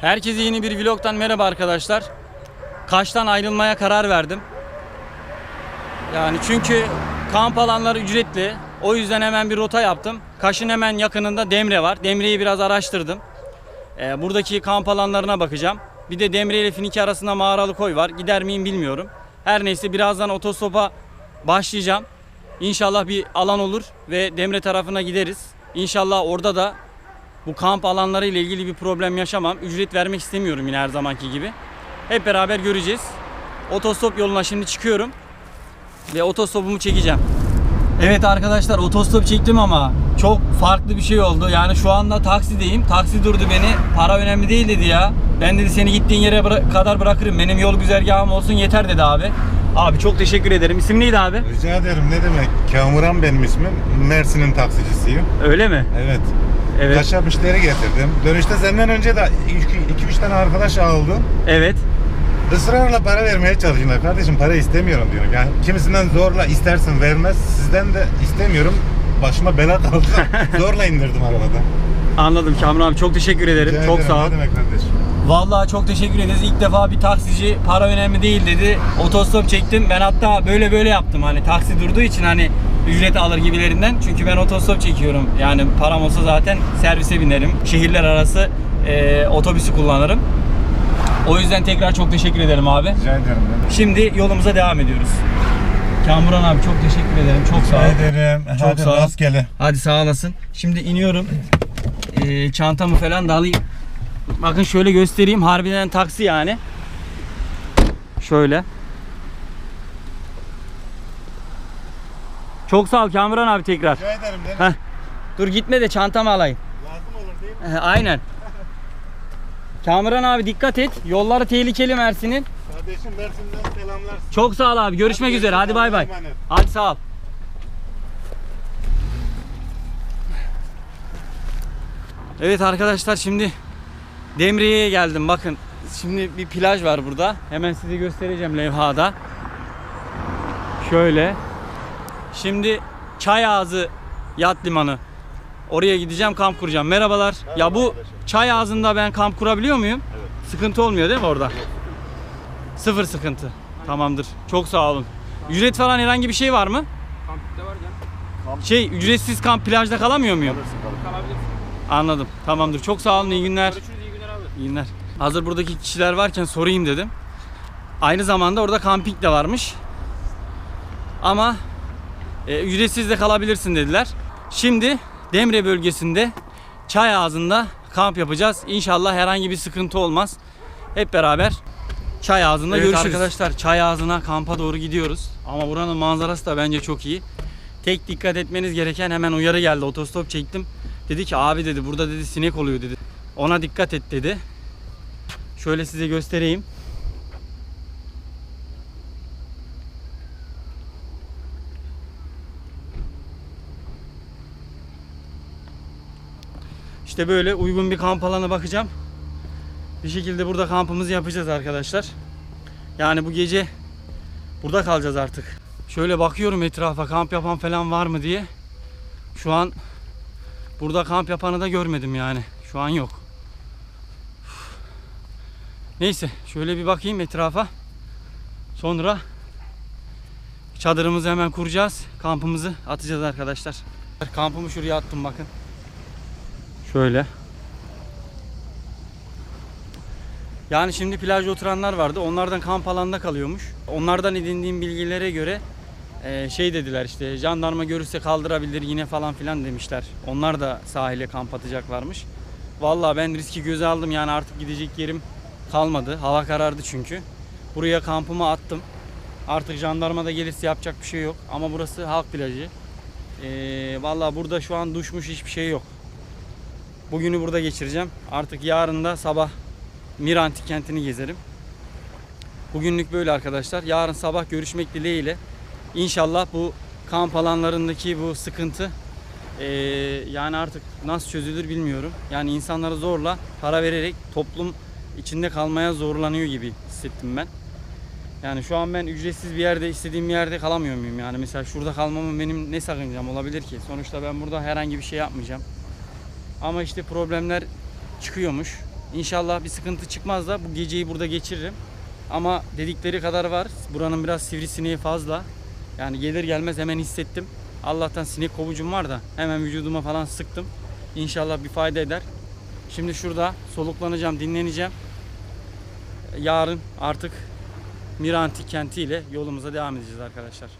Herkese yeni bir vlogtan merhaba arkadaşlar. Kaş'tan ayrılmaya karar verdim. Yani çünkü kamp alanları ücretli. O yüzden hemen bir rota yaptım. Kaş'ın hemen yakınında Demre var. Demre'yi biraz araştırdım. Ee, buradaki kamp alanlarına bakacağım. Bir de Demre ile Finike arasında mağaralı koy var. Gider miyim bilmiyorum. Her neyse birazdan otostopa başlayacağım. İnşallah bir alan olur ve Demre tarafına gideriz. İnşallah orada da bu kamp alanları ile ilgili bir problem yaşamam. Ücret vermek istemiyorum yine her zamanki gibi. Hep beraber göreceğiz. Otostop yoluna şimdi çıkıyorum. Ve otostopumu çekeceğim. Evet arkadaşlar otostop çektim ama çok farklı bir şey oldu. Yani şu anda taksideyim. Taksi durdu beni. Para önemli değil dedi ya. Ben dedi seni gittiğin yere bıra- kadar bırakırım. Benim yol güzergahım olsun yeter dedi abi. Abi çok teşekkür ederim. İsim neydi abi? Rica ederim ne demek? Kamuran benim ismim. Mersin'in taksicisiyim. Öyle mi? Evet. Evet. Kaşa müşteri getirdim. Dönüşte senden önce de 2-3 tane arkadaş aldım. Evet. Israrla para vermeye çalışıyorlar. Kardeşim para istemiyorum diyorum. Yani kimisinden zorla istersin vermez. Sizden de istemiyorum. Başıma bela kaldı. zorla indirdim arabadan. Anladım Kamran abi. Çok teşekkür ederim. Rica çok ederim, sağ ol. Ne demek kardeşim? Vallahi çok teşekkür ederiz. İlk defa bir taksici para önemli değil dedi. Otostop çektim. Ben hatta böyle böyle yaptım. Hani taksi durduğu için hani ücret alır gibilerinden. Çünkü ben otostop çekiyorum. Yani param olsa zaten servise binerim. Şehirler arası e, otobüsü kullanırım. O yüzden tekrar çok teşekkür ederim abi. Rica ederim. Şimdi yolumuza devam ediyoruz. Kamuran abi çok teşekkür ederim. Çok sağ ol. Ederim. Çok Hadi sağ ol. rastgele. Hadi sağ olasın. Şimdi iniyorum. Ee, çantamı falan da alayım. Bakın şöyle göstereyim. Harbiden taksi yani. Şöyle. Çok sağ ol Kamuran abi tekrar. Rica ederim. Heh. Dur gitme de çantamı alayım. Lazım olur değil mi? Aynen. Kamuran abi dikkat et. Yolları tehlikeli Mersin'in. Kardeşim Mersin'den selamlar. Çok sağ ol abi. Görüşmek Hadi üzere. Hadi bay bay. Emanet. Hadi sağ ol. Evet arkadaşlar şimdi Demre'ye geldim. Bakın şimdi bir plaj var burada. Hemen size göstereceğim levhada. Şöyle. Şimdi Çay Ağzı Yat Limanı. Oraya gideceğim kamp kuracağım. Merhabalar. ya bu arkadaşım. Çay Ağzı'nda ben kamp kurabiliyor muyum? Evet. Sıkıntı olmuyor değil mi orada? Sıfır sıkıntı. Tamamdır. Çok sağ olun. Ücret falan herhangi bir şey var mı? Kampta var canım. Şey ücretsiz kamp plajda kalamıyor muyum? Kalabilirsin. Anladım. Tamamdır. Çok sağ olun. İyi günler. Görüşürüz iyi günler abi. İyi günler. Hazır buradaki kişiler varken sorayım dedim. Aynı zamanda orada kamping de varmış. Ama e, ücretsiz de kalabilirsin dediler. Şimdi Demre bölgesinde çay ağzında kamp yapacağız. İnşallah herhangi bir sıkıntı olmaz. Hep beraber çay ağzında Evet görüşürüz. arkadaşlar, çay ağzına kampa doğru gidiyoruz. Ama buranın manzarası da bence çok iyi. Tek dikkat etmeniz gereken hemen uyarı geldi. Otostop çektim. Dedi ki abi dedi burada dedi sinek oluyor dedi. Ona dikkat et dedi. Şöyle size göstereyim. İşte böyle uygun bir kamp alanı bakacağım. Bir şekilde burada kampımızı yapacağız arkadaşlar. Yani bu gece burada kalacağız artık. Şöyle bakıyorum etrafa kamp yapan falan var mı diye. Şu an burada kamp yapanı da görmedim yani. Şu an yok. Neyse şöyle bir bakayım etrafa. Sonra çadırımızı hemen kuracağız. Kampımızı atacağız arkadaşlar. Kampımı şuraya attım bakın. Şöyle. Yani şimdi plajda oturanlar vardı. Onlardan kamp alanında kalıyormuş. Onlardan edindiğim bilgilere göre e, şey dediler işte jandarma görürse kaldırabilir yine falan filan demişler. Onlar da sahile kamp atacaklarmış. Vallahi ben riski göze aldım yani artık gidecek yerim kalmadı. Hava karardı çünkü. Buraya kampımı attım. Artık jandarma da gelirse yapacak bir şey yok. Ama burası halk plajı. E, vallahi burada şu an duşmuş hiçbir şey yok. Bugünü burada geçireceğim. Artık yarın da sabah Mir Antik Kenti'ni gezerim. Bugünlük böyle arkadaşlar. Yarın sabah görüşmek dileğiyle. İnşallah bu kamp alanlarındaki bu sıkıntı eee, yani artık nasıl çözülür bilmiyorum. Yani insanları zorla para vererek toplum içinde kalmaya zorlanıyor gibi hissettim ben. Yani şu an ben ücretsiz bir yerde istediğim bir yerde kalamıyor muyum? Yani mesela şurada kalmamın benim ne sakıncam olabilir ki? Sonuçta ben burada herhangi bir şey yapmayacağım. Ama işte problemler çıkıyormuş. İnşallah bir sıkıntı çıkmaz da bu geceyi burada geçiririm. Ama dedikleri kadar var. Buranın biraz sivrisineği fazla. Yani gelir gelmez hemen hissettim. Allah'tan sinek kovucum var da hemen vücuduma falan sıktım. İnşallah bir fayda eder. Şimdi şurada soluklanacağım, dinleneceğim. Yarın artık Miranti kenti ile yolumuza devam edeceğiz arkadaşlar.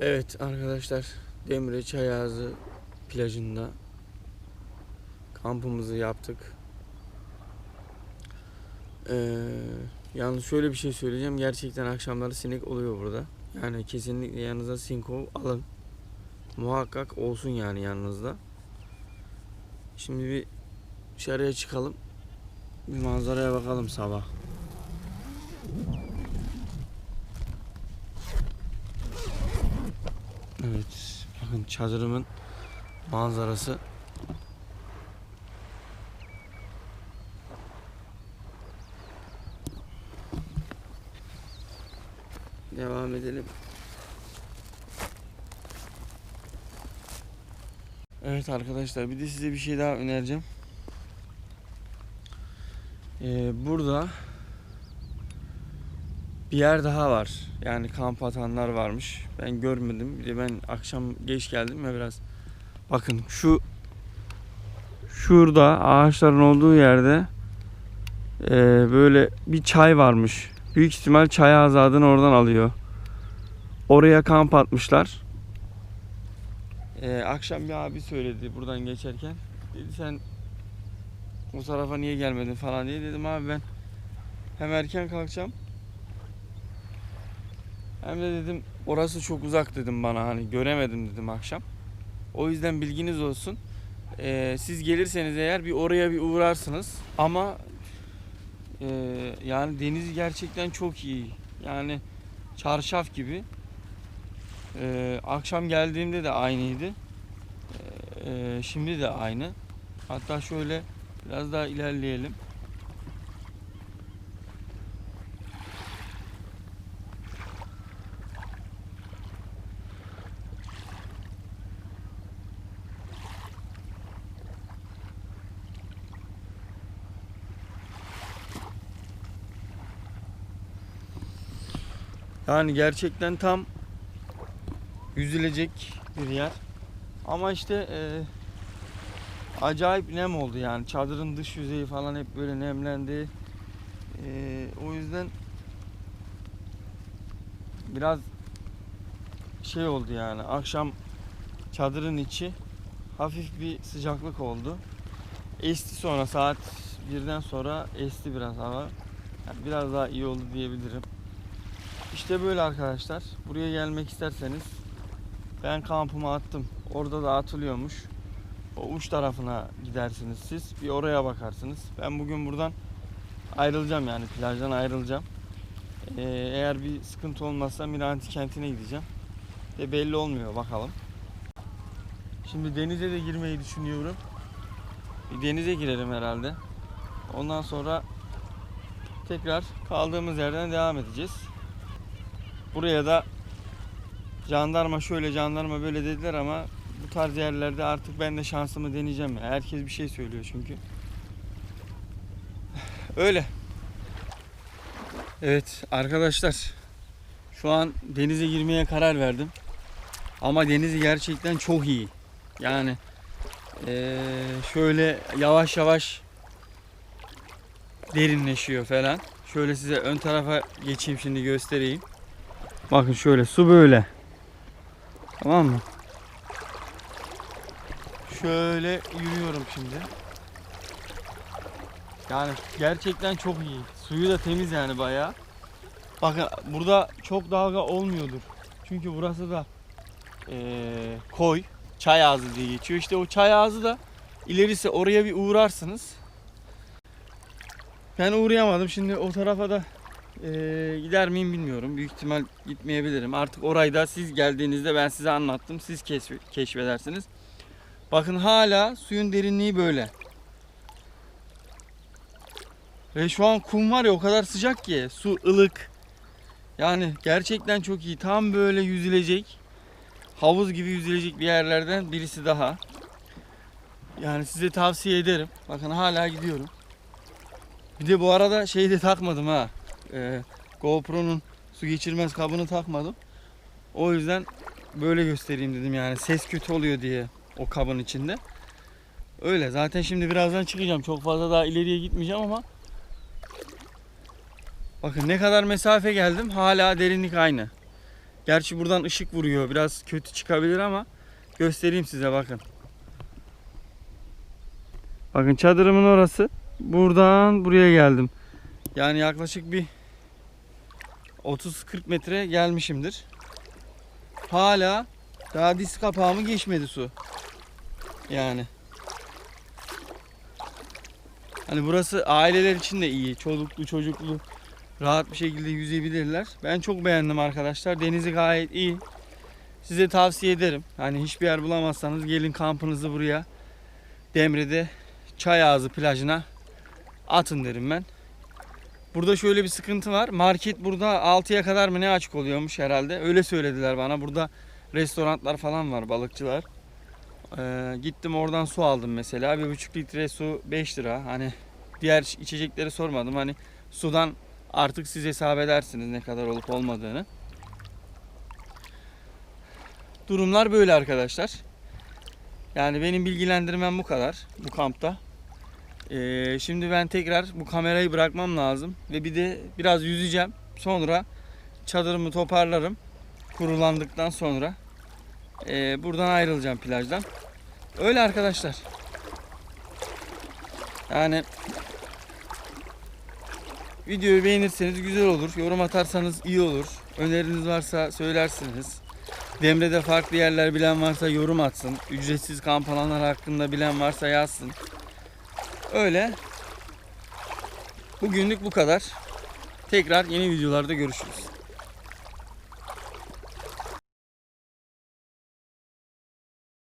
Evet arkadaşlar Demre Çayazı plajında kampımızı yaptık. Ee, yalnız şöyle bir şey söyleyeceğim. Gerçekten akşamları sinek oluyor burada. Yani kesinlikle yanınıza sinkov alın. Muhakkak olsun yani yanınızda. Şimdi bir dışarıya çıkalım. Bir manzaraya bakalım sabah. Evet, bakın çadırımın manzarası. Devam edelim. Evet arkadaşlar bir de size bir şey daha önereceğim. Ee, burada bir yer daha var. Yani kamp atanlar varmış. Ben görmedim. Bir de ben akşam geç geldim ya biraz. Bakın şu şurada ağaçların olduğu yerde e, böyle bir çay varmış. Büyük ihtimal çay azadını oradan alıyor. Oraya kamp atmışlar. E, akşam bir abi söyledi buradan geçerken. Dedi sen o tarafa niye gelmedin falan diye dedim abi ben hem erken kalkacağım hem de dedim orası çok uzak dedim bana hani göremedim dedim akşam. O yüzden bilginiz olsun. Ee, siz gelirseniz eğer bir oraya bir uğrarsınız. Ama e, yani deniz gerçekten çok iyi. Yani çarşaf gibi. Ee, akşam geldiğimde de aynıydı. Ee, şimdi de aynı. Hatta şöyle biraz daha ilerleyelim. Yani gerçekten tam yüzülecek bir yer. Ama işte e, acayip nem oldu yani. Çadırın dış yüzeyi falan hep böyle nemlendi. E, o yüzden biraz şey oldu yani. Akşam çadırın içi hafif bir sıcaklık oldu. Esti sonra saat birden sonra esti biraz hava. Yani biraz daha iyi oldu diyebilirim. İşte böyle arkadaşlar. Buraya gelmek isterseniz ben kampımı attım. Orada da atılıyormuş. O uç tarafına gidersiniz siz. Bir oraya bakarsınız. Ben bugün buradan ayrılacağım yani plajdan ayrılacağım. Ee, eğer bir sıkıntı olmazsa Miranti kentine gideceğim. De belli olmuyor bakalım. Şimdi denize de girmeyi düşünüyorum. Bir denize girelim herhalde. Ondan sonra tekrar kaldığımız yerden devam edeceğiz. Buraya da jandarma şöyle jandarma böyle dediler ama bu tarz yerlerde artık ben de şansımı deneyeceğim ya. Herkes bir şey söylüyor çünkü. Öyle. Evet arkadaşlar. Şu an denize girmeye karar verdim. Ama denizi gerçekten çok iyi. Yani eee, şöyle yavaş yavaş derinleşiyor falan. Şöyle size ön tarafa geçeyim şimdi göstereyim. Bakın şöyle su böyle. Tamam mı? Şöyle yürüyorum şimdi. Yani gerçekten çok iyi. Suyu da temiz yani bayağı. Bakın burada çok dalga olmuyordur. Çünkü burası da eee, koy. Çay ağzı diye geçiyor. İşte o çay ağzı da ilerisi oraya bir uğrarsınız. Ben uğrayamadım. Şimdi o tarafa da eee, gider miyim bilmiyorum. Büyük ihtimal gitmeyebilirim. Artık orayı da siz geldiğinizde ben size anlattım. Siz keşf- keşfedersiniz. Bakın hala suyun derinliği böyle. Ve şu an kum var ya o kadar sıcak ki. Su ılık. Yani gerçekten çok iyi. Tam böyle yüzülecek. Havuz gibi yüzülecek bir yerlerden birisi daha. Yani size tavsiye ederim. Bakın hala gidiyorum. Bir de bu arada şeyi de takmadım ha. Ee, GoPro'nun su geçirmez kabını takmadım. O yüzden böyle göstereyim dedim yani. Ses kötü oluyor diye o kabın içinde. Öyle zaten şimdi birazdan çıkacağım. Çok fazla daha ileriye gitmeyeceğim ama Bakın ne kadar mesafe geldim. Hala derinlik aynı. Gerçi buradan ışık vuruyor. Biraz kötü çıkabilir ama göstereyim size bakın. Bakın çadırımın orası. Buradan buraya geldim. Yani yaklaşık bir 30-40 metre gelmişimdir. Hala daha diz kapağımı geçmedi su. Yani. Hani burası aileler için de iyi. Çoluklu çocuklu rahat bir şekilde yüzebilirler. Ben çok beğendim arkadaşlar. Denizi gayet iyi. Size tavsiye ederim. Hani hiçbir yer bulamazsanız gelin kampınızı buraya. Demre'de Çay Ağzı plajına atın derim ben. Burada şöyle bir sıkıntı var. Market burada 6'ya kadar mı ne açık oluyormuş herhalde. Öyle söylediler bana. Burada restoranlar falan var, balıkçılar. Ee, gittim oradan su aldım mesela. 1,5 litre su 5 lira. Hani diğer içecekleri sormadım. Hani sudan artık siz hesap edersiniz ne kadar olup olmadığını. Durumlar böyle arkadaşlar. Yani benim bilgilendirmem bu kadar bu kampta. Ee, şimdi ben tekrar bu kamerayı bırakmam lazım ve bir de biraz yüzeceğim. Sonra çadırımı toparlarım. Kurulandıktan sonra ee, buradan ayrılacağım plajdan. Öyle arkadaşlar. Yani videoyu beğenirseniz güzel olur. Yorum atarsanız iyi olur. Öneriniz varsa söylersiniz. Demre'de farklı yerler bilen varsa yorum atsın. Ücretsiz kamp alanları hakkında bilen varsa yazsın. Öyle. Bugünlük bu kadar. Tekrar yeni videolarda görüşürüz.